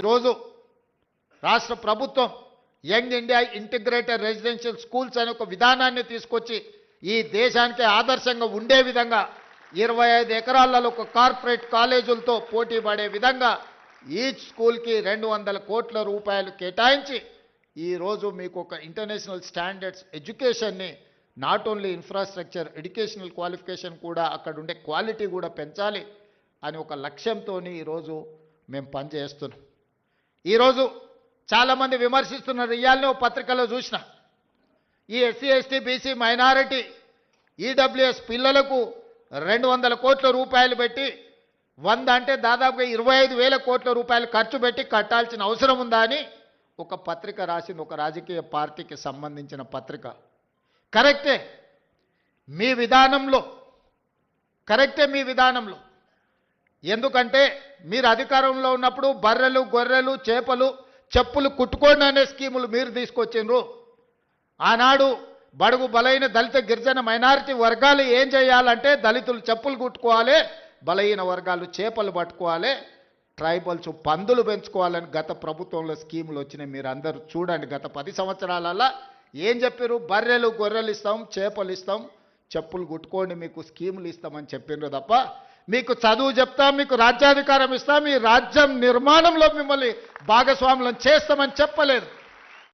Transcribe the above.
ఈరోజు రాష్ట్ర ప్రభుత్వం young India integrated residential schools అనే ఒక విధానాన్ని తీసుకొచ్చి ఈ దేశానికి ఆదర్శంగా ఉండే విధంగా ఇరవై ఐదు ఎకరాలలో ఒక కార్పొరేట్ కాలేజీలతో పోటీ పడే విధంగా ఈచ్ స్కూల్కి రెండు వందల కోట్ల రూపాయలు కేటాయించి ఈరోజు మీకు ఒక international standards ఎడ్యుకేషన్ని not only infrastructure educational qualification కూడా అక్కడ ఉండే క్వాలిటీ కూడా పెంచాలి అని ఒక లక్ష్యంతో ఈరోజు మేము పనిచేస్తున్నాం. ఈరోజు చాలామంది విమర్శిస్తున్నారు ఇవాళనే ఓ పత్రికలో చూసిన. ఈ SC ST BC minority EWS పిల్లలకు రెండు వందల కోట్ల రూపాయలు పెట్టి వంద అంటే దాదాపుగా ఇరవై ఐదు వేల కోట్ల రూపాయలు ఖర్చు పెట్టి కట్టాల్సిన అవసరం ఉందా అని ఒక పత్రిక రాసింది ఒక రాజకీయ పార్టీకి సంబంధించిన పత్రిక. కరెక్టే. మీ విధానంలో కరెక్టే మీ విధానంలో. ఎందుకంటే మీరు అధికారంలో ఉన్నప్పుడు బర్రెలు గొర్రెలు చేపలు చెప్పులు కుట్టుకోండి అనే స్కీములు మీరు తీసుకొచ్చిండ్రు. ఆనాడు బడుగు బలైన దళిత గిరిజన మైనారిటీ వర్గాలు ఏం చేయాలంటే దళితులు చెప్పులు కుట్టుకోవాలి బలహీన వర్గాలు చేపలు పట్టుకోవాలి ట్రైబల్స్ పందులు పెంచుకోవాలని గత ప్రభుత్వంలో స్కీములు వచ్చినాయి. మీరు అందరూ చూడండి గత పది సంవత్సరాలలో ఏం చెప్పారు బర్రెలు గొర్రెలు ఇస్తాం చేపలు ఇస్తాం చెప్పులు కుట్టుకోండి మీకు స్కీములు ఇస్తామని చెప్పిండ్రు తప్ప మీకు చదువు చెప్తాం మీకు రాజ్యాధికారం ఇస్తాం మీ రాజ్యం నిర్మాణంలో మిమ్మల్ని భాగస్వాములను చేస్తామని చెప్పలేదు.